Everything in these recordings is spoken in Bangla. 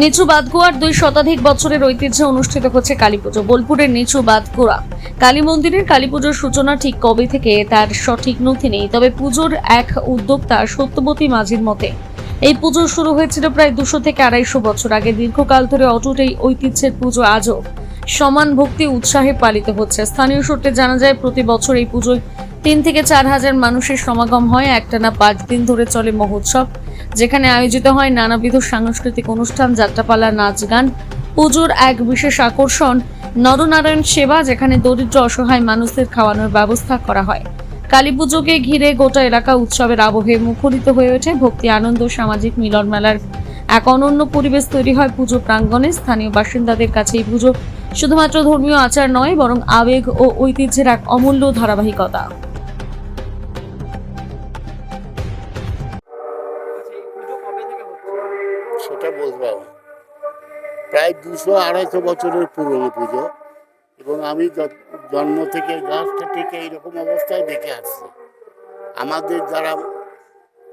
নিচু বাদগুয়ার দুই শতাধিক বছরের ঐতিহ্যে অনুষ্ঠিত হচ্ছে কালী পুজো। বোলপুরের নিচু বাদগুড়া কালী মন্দিরের কালী পুজোর সূচনা ঠিক কবে থেকে তার সঠিক নথি নেই। তবে পুজোর এক উদ্যোক্তা সত্যবতী মাঝির মতে, এই পুজো শুরু হয়েছিল প্রায় দুশো থেকে আড়াইশো বছর আগে। দীর্ঘকাল ধরে অটুট এই ঐতিহ্যের পুজো আজও সমান ভক্তি উৎসাহে পালিত হচ্ছে। স্থানীয় সূত্রে জানা যায়, প্রতি বছর এই পুজোয় তিন থেকে চার হাজার মানুষের সমাগম হয়। একটানা পাঁচ দিন ধরে চলে মহোৎসব। যেখানে আয়োজিত হয় নানাবিধ সাংস্কৃতিক অনুষ্ঠান, যাত্রাপালা নাচ গান পুজোর এক বিশেষ আকর্ষণ, নরনারায়ণ সেবা, যেখানে দরিদ্র অসহায় মানুষদের খাওয়ানোর ব্যবস্থা করা হয়। কালী পুজোকে ঘিরে গোটা এলাকা উৎসবের আবহে মুখরিত হয়ে ওঠে ভক্তি, আনন্দ, সামাজিক মিলন মেলার এক অনন্য পরিবেশ তৈরি হয় পুজো প্রাঙ্গণে। স্থানীয় বাসিন্দাদের কাছে এই পুজো শুধুমাত্র ধর্মীয় আচার নয়, বরং আবেগ ও ঐতিহ্যের এক অমূল্য ধারাবাহিকতা। প্রায় দুশো আড়াইশো বছরের পুরনো পুজো। এবং আমি জন্ম থেকে গাছটা থেকে এইরকম অবস্থায় দেখে আসছি। আমাদের যারা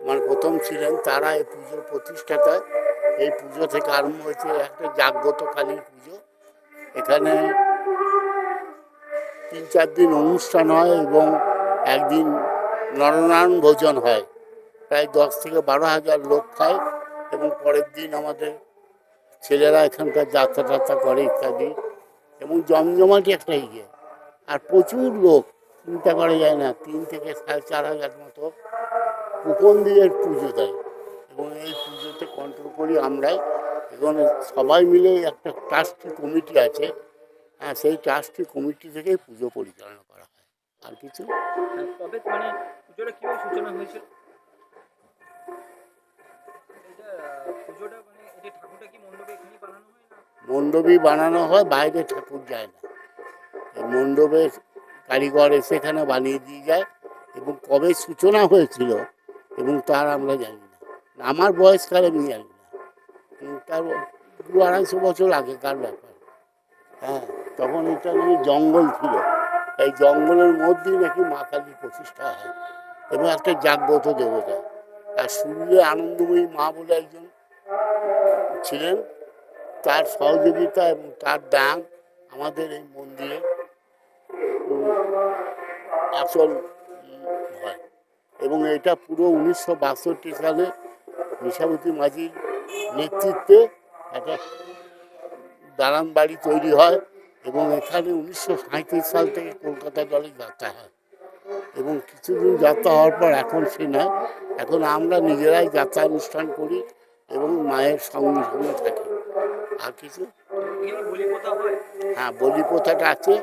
মানে প্রথম ছিলেন, তারা এই পুজোর প্রতিষ্ঠাতা। এই পুজো থেকে আরম্ভ হয়েছে একটা জাগ্রত কালীর পুজো। এখানে তিন চার দিন অনুষ্ঠান হয় এবং একদিন নরনারায়ণ ভোজন হয়। প্রায় দশ থেকে বারো হাজার লোক খায় এবং পরের দিন আমাদের ছেলেরা এখানকার যাত্রা টাত্রা করে ইত্যাদি এবং জমজমাটি একটা ইয়ে। আর প্রচুর লোক চিন্তা করা যায় না তিন থেকে সাড়ে চার হাজার মতো দিয়ে পুজো দেয়। এবং এই পুজোতে কন্ট্রোল করি আমরাই এবং সবাই মিলে একটা ট্রাস্টি কমিটি আছে। হ্যাঁ সেই ট্রাস্টি কমিটি থেকেই পুজো পরিচালনা করা হয়। আর কিছু? হ্যাঁ, কবে মানে পুজোটা কীভাবে সূচনা হয়েছিল? মণ্ডপই বানানো হয়, বাইরে ঠাকুর যায় না। মণ্ডপে কারিগর এসে এখানে বানিয়ে দিয়ে যায় এবং কবে সূচনা হয়েছিল এবং তার আমরা জানি না। আমার বয়সকালে আমি জানি না। তার দু আড়াইশো বছর আগেকার ব্যাপার। হ্যাঁ তখন এটা নাকি জঙ্গল ছিল। এই জঙ্গলের মধ্যেই নাকি মা কালী প্রতিষ্ঠা হয় এবং একটা জাগ্রত দেবতা। আর সূর্যে আনন্দময়ী মা বলে একজন ছিলেন তার সহযোগিতা এবং তার দান আমাদের এই মন্দিরে আসল হয়। এবং এটা পুরো উনিশশো বাষট্টি সালে মিশাবতী মাঝির নেতৃত্বে একটা দালান বাড়ি তৈরি হয় এবং এখানে উনিশশো সাঁত্রিশ সাল থেকে কলকাতা দলে যাত্রা হয়। এবং কিছুদিন যাত্রা হওয়ার পর এখন সে নয় এখন আমরা নিজেরাই যাত্রা অনুষ্ঠান করি। এবং মায়ের সঙ্গে সঙ্গে থাকে। আর কিছু? হয়, বলি প্রথাটা আছে,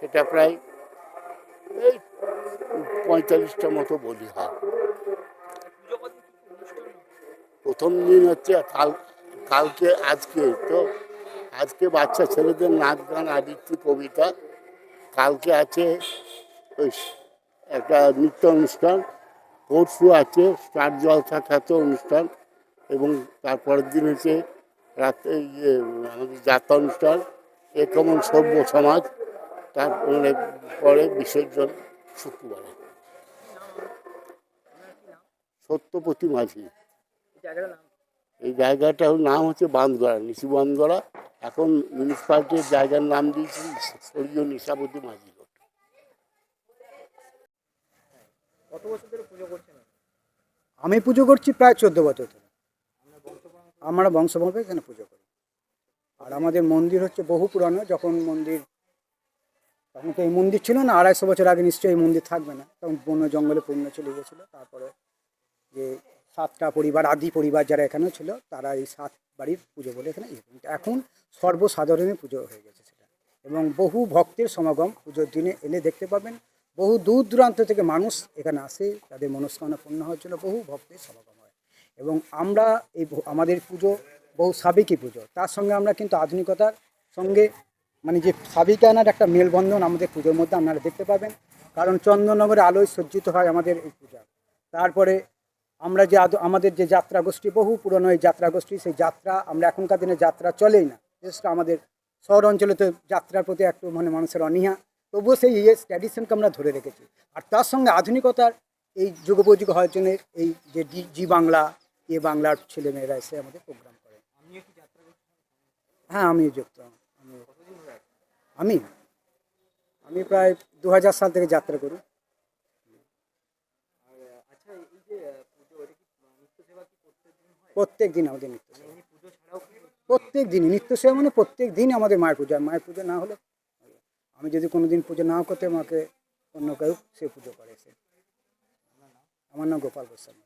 সেটা প্রায় এই পঁয়তাল্লিশটা মতো বলি হয়। হয়? প্রথম দিন হচ্ছে কাল, কালকে, আজকে, তো আজকে বাচ্চা ছেলেদের নাচ গান, আবৃত্তি, কবিতা। কালকে আছে ওই একটা নৃত্য অনুষ্ঠান, পরশু আছে স্টার জলসা খ্যাত অনুষ্ঠান। এবং তারপরের দিন হচ্ছে রাতে ইয়ে আমাদের যাত্রা অনুষ্ঠান এ কেমন সভ্য সমাজ তারপরে পরে বিসর্জন শুক্রবারে। সত্যপতি মাঝি। এই জায়গাটার নাম? এই জায়গাটার নাম হচ্ছে বাঁধগড়া নিশি বাঁধগড়া এখন মিউনিসিপ্যালিটির জায়গার নাম দিয়েছি স্বর্গীয় নিশাবতী মাঝি রোড। কত বছর ধরে পুজো করছেন? আমি পুজো করছি প্রায় চোদ্দ বছর ধরে। আমরা বংশভাবে এখানে পুজো করি। আর আমাদের মন্দির হচ্ছে বহু পুরানো, যখন মন্দির তখন তো এই মন্দির ছিল না, আড়াইশো বছর আগে নিশ্চয়ই এই মন্দির থাকবে না। তখন বন্য জঙ্গলে পূর্ণ চলে গেছিল তারপরে যে সাতটা পরিবার, আদি পরিবার যারা এখানেও ছিল, তারা এই সাত বাড়ির পুজো বলে এখানে এখন সর্বসাধারণের পুজো হয়ে গেছে সেটা। এবং বহু ভক্তের সমাগম পুজোর দিনে এলে দেখতে পাবেন, বহু দূর দূরান্ত থেকে মানুষ এখানে আসে, তাদের মনস্কামনা পূর্ণ হওয়ার জন্য বহু ভক্তের সমাগম। এবং আমরা এই আমাদের পুজো বহু সাবেকি পুজো। তার সঙ্গে আমরা কিন্তু আধুনিকতার সঙ্গে মানে যে সাবিকানার একটা মেলবন্ধন আমাদের পুজোর মধ্যে আপনারা দেখতে পাবেন। কারণ চন্দননগরে আলোয় সজ্জিত হয় আমাদের এই পূজা। তারপরে আমরা যে আমাদের যে যাত্রা গোষ্ঠী বহু পুরনো এই যাত্রা গোষ্ঠী সেই যাত্রা, আমরা এখনকার দিনে যাত্রা চলেই না। বিশেষ করে আমাদের শহর অঞ্চলে তো যাত্রার প্রতি একটু মানে মানুষের অনীহা। তবুও সেই ইয়ে ট্র্যাডিশনকে আমরা ধরে রেখেছি। আর তার সঙ্গে আধুনিকতার এই যুগোপযোগ হওয়ার জন্য এই যে জি বাংলা এ বাংলার ছেলেমেয়েরা এসে আমাদের প্রোগ্রাম করে। আমিও হ্যাঁ আমি যুক্ত। আমি আমি? আমি প্রায় দু হাজার সাল থেকে যাত্রা করি। প্রত্যেক দিন আমাদের নিত্য প্রত্যেক দিন, নিত্য সেবা মানে প্রত্যেক দিন আমাদের মায়ের পূজা। মায়ের পুজো না হলে আমি যদি কোনো দিন পুজো নাও করতে আমাকে অন্য কেউ সে পুজো করে। সে আমার নাম গোপাল গোস্বামী।